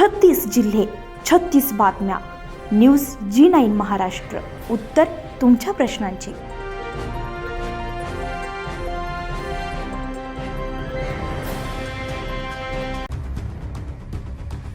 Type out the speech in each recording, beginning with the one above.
छत्तीस जिल्हे छत्तीस बातम्या. News G nine Maharashtra. उत्तर तुमच्या प्रश्नांची.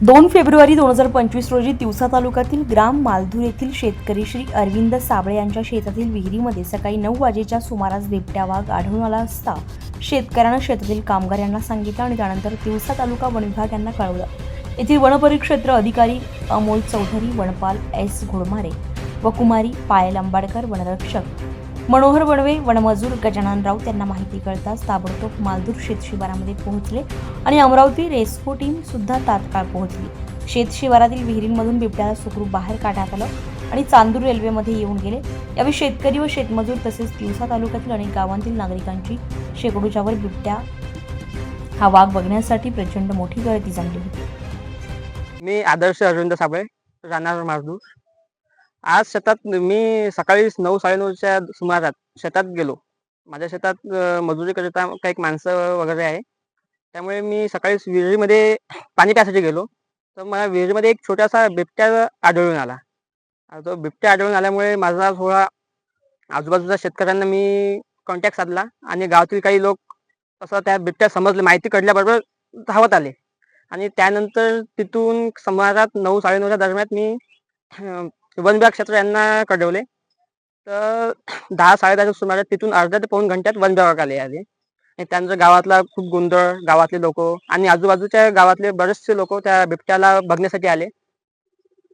दोन फेब्रुवारी दोन हजार पंचवीस रोजी तिवसा तालुक्यातील ग्राम मालधूर येथील शेतकरी श्री अरविंद साबळे यांच्या शेतातील विहिरीमध्ये सकाळी नऊ वाजेच्या सुमारास बिबट्या वाघ आढळून आला असता शेतकऱ्यानं शेतातील कामगारांना सांगितलं आणि त्यानंतर तिवसा तालुका वन विभाग यांना कळवलं. येथील वनपरिक्षेत्र अधिकारी अमोल चौधरी वनपाल एस. घोडमारे व कुमारी पायल आंबाडकर वनरक्षक मनोहर वणवे वनमजूर गजानन राऊत यांना माहिती कळताच ताबडतोब मालदूर शेत शिवारामध्ये पोहोचले आणि अमरावती रेस्क्यू टीम सुद्धा तात्काळ पोहोचली. शेत शिवारातील विहिरींमधून बिबट्याला सुखरूप बाहेर काढण्यात आलं आणि चांदूर रेल्वेमध्ये येऊन गेले. यावेळी शेतकरी व शेतमजूर तसेच तिवसा तालुक्यातील अनेक गावांतील नागरिकांची शेकडोच्यावर बिबट्या हा वाघ बघण्यासाठी प्रचंड मोठी गर्दी जमली होती. मी आदर्श अरविंद साबळे राहणार मारदूर आज शेतात मी सकाळी नऊ साडेनऊच्या सुमारात शेतात गेलो. माझ्या शेतात मजुरी मजुरीकरिता काही माणसं वगैरे आहे. त्यामुळे मी सकाळी विहिरीमध्ये पाणी प्यासाठी गेलो. तर मला विहिरीमध्ये एक छोटासा बिबट्या आढळून आला. तो बिबट्या आढळून आल्यामुळे माझा थोडा आजूबाजूच्या शेतकऱ्यांना मी कॉन्टॅक्ट साधला आणि गावातील काही लोक असं त्या बिबट्या समजले माहिती कळल्याबरोबर धावत आले. आणि त्यानंतर तिथून समाजात नऊ साडेनऊच्या दरम्यान मी वन विभाग क्षेत्र यांना कळवले. तर दहा साडेदहाच्या सुमारे तिथून अर्ध्या ते पाऊन घंट्यात वन विभागात आले आले. त्यांचं गावातला खूप गोंधळ गावातले लोक आणि आजूबाजूच्या गावातले बरेचसे लोक त्या बिबट्याला बघण्यासाठी आले.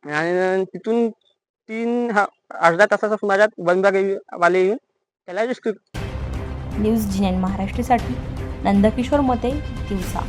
आणि तिथून तीन अर्ध्या तासाच्या सुमारात वन विभाग वाले येऊन त्याला रेस्क्यू न्यूज जी महाराष्ट्रासाठी नंदकिशोर मते दिवसा.